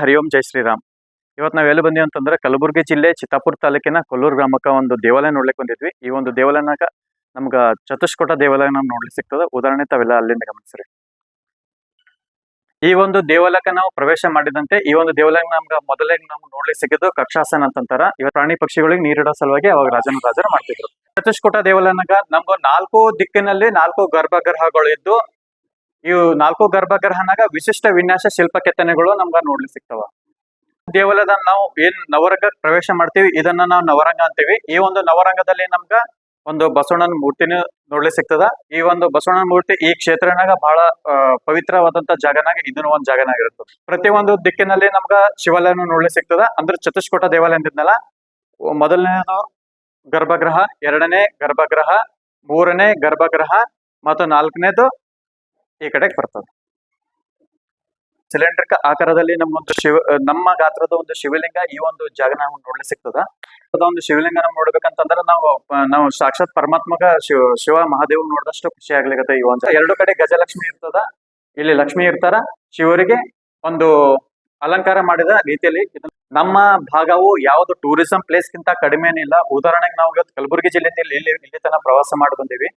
ಹರಿ ಓಂ ಜೈ ಶ್ರೀರಾಮ್. ಇವತ್ತು ನಾವು ಎಲ್ಲಿ ಬಂದಿವಿ ಅಂತಂದ್ರೆ ಕಲಬುರಗಿ ಜಿಲ್ಲೆ ಚಿತ್ತಾಪುರ ತಾಲೂಕಿನ ಕೊಲ್ಲೂರು ಗ್ರಾಮಕ್ಕ ಒಂದು ದೇವಾಲಯ ನೋಡ್ಲಿಕ್ಕೆ ಬಂದಿದ್ವಿ. ಈ ಒಂದು ದೇವಾಲಯನಾಗ ನಮ್ಗ ಚತುಷ್ಕೋಟ ದೇವಾಲಯ ನಮ್ಗೆ ನೋಡ್ಲಿಕ್ಕೆ ಸಿಗ್ತದೆ. ಉದಾಹರಣೆ ತಾವೆಲ್ಲ ಅಲ್ಲಿಂದ ಗಮನಿಸ್ರಿ. ಈ ಒಂದು ದೇವಾಲಯಕ್ಕೆ ನಾವು ಪ್ರವೇಶ ಮಾಡಿದಂತೆ ಈ ಒಂದು ದೇವಾಲಯ ನಮ್ಗೆ ಮೊದಲೇ ನಮ್ಗೆ ನೋಡ್ಲಿಕ್ಕೆ ಸಿಕ್ಕಿದ್ದು ಕಕ್ಷಾಸನ ಅಂತಂತಾರ. ಇವ ಪ್ರಾಣಿ ಪಕ್ಷಿಗಳಿಗೆ ನೀರಿಡೋ ಸಲುವಾಗಿ ಅವಾಗ ರಾಜನ ರಾಜರು ಮಾಡ್ತಿದ್ರು. ಚತುಷ್ಕೋಟ ದೇವಾಲಯನಾಗ ನಮ್ಗೆ ನಾಲ್ಕು ದಿಕ್ಕಿನಲ್ಲಿ ನಾಲ್ಕು ಗರ್ಭಗೃಹಗಳು ಇದ್ದು ಇವು ನಾಲ್ಕು ಗರ್ಭಗೃಹನಾಗ ವಿಶಿಷ್ಟ ವಿನ್ಯಾಸ ಶಿಲ್ಪ ಕೆತ್ತನೆಗಳು ನಮ್ಗ ನೋಡ್ಲಿ ಸಿಗ್ತಾವ. ದೇವಾಲಯದ ನಾವು ಏನ್ ನವರಂಗ ಪ್ರವೇಶ ಮಾಡ್ತೀವಿ, ಇದನ್ನ ನಾವು ನವರಂಗ ಅಂತೀವಿ. ಈ ಒಂದು ನವರಂಗದಲ್ಲಿ ನಮ್ಗ ಒಂದು ಬಸವಣ್ಣನ ಮೂರ್ತಿನ ನೋಡ್ಲಿ ಸಿಗ್ತದ. ಈ ಒಂದು ಬಸವಣ್ಣನ ಮೂರ್ತಿ ಈ ಕ್ಷೇತ್ರನಾಗ ಬಹಳ ಪವಿತ್ರವಾದಂತ ಜಾಗನಾಗ ಇದನ್ನು ಒಂದ್ ಜಾಗನಾಗಿರುತ್ತೆ ಪ್ರತಿ ಒಂದು ದಿಕ್ಕಿನಲ್ಲಿ ನಮ್ಗ ಶಿವಾಲಯನ ನೋಡ್ಲಿ ಸಿಗ್ತದ. ಅಂದ್ರೆ ಚತುಷ್ಕೋಟ ದೇವಾಲಯ ಅಂತಿದ್ನಲ್ಲ ಮೊದಲನೇದು ಗರ್ಭಗೃಹ, ಎರಡನೇ ಗರ್ಭಗೃಹ, ಮೂರನೇ ಗರ್ಭಗೃಹ, ಮತ್ತು ನಾಲ್ಕನೇದು ಈ ಕಡೆಗೆ ಬರ್ತದೆ. ಸಿಲಿಂಡರ್ ಆಕಾರದಲ್ಲಿ ನಮ್ಮೊಂದು ಶಿವ, ನಮ್ಮ ಗಾತ್ರದ ಒಂದು ಶಿವಲಿಂಗ ಈ ಒಂದು ಜಾಗ ನಾವು ನೋಡ್ಲಿಕ್ಕೆ ಸಿಗ್ತದ. ಒಂದು ಶಿವಲಿಂಗ ನಾವು ನೋಡ್ಬೇಕಂತಂದ್ರೆ ನಾವು ನಾವು ಸಾಕ್ಷಾತ್ ಪರಮಾತ್ಮಗ ಶಿವ ಶಿವ ಮಹಾದೇವ್ ನೋಡಿದಷ್ಟು ಖುಷಿ ಆಗ್ಲಿಕತ್ತ ಈ ಒಂದು. ಎರಡು ಕಡೆ ಗಜಲಕ್ಷ್ಮಿ ಇರ್ತದ. ಇಲ್ಲಿ ಲಕ್ಷ್ಮಿ ಇರ್ತಾರ. ಶಿವರಿಗೆ ಒಂದು ಅಲಂಕಾರ ಮಾಡಿದ ರೀತಿಯಲ್ಲಿ ನಮ್ಮ ಭಾಗವು ಯಾವ್ದು ಟೂರಿಸಂ ಪ್ಲೇಸ್ ಗಿಂತ ಕಡಿಮೆ ಏನಿಲ್ಲ ಉದಾಹರಣೆಗೆ ನಾವು ಇವತ್ತು ಕಲಬುರಗಿ ಜಿಲ್ಲೆಯಿಂದ ಇಲ್ಲಿ ಇಲ್ಲಿ ತನಕ ಪ್ರವಾಸ ಮಾಡಿ ಬಂದೀವಿ.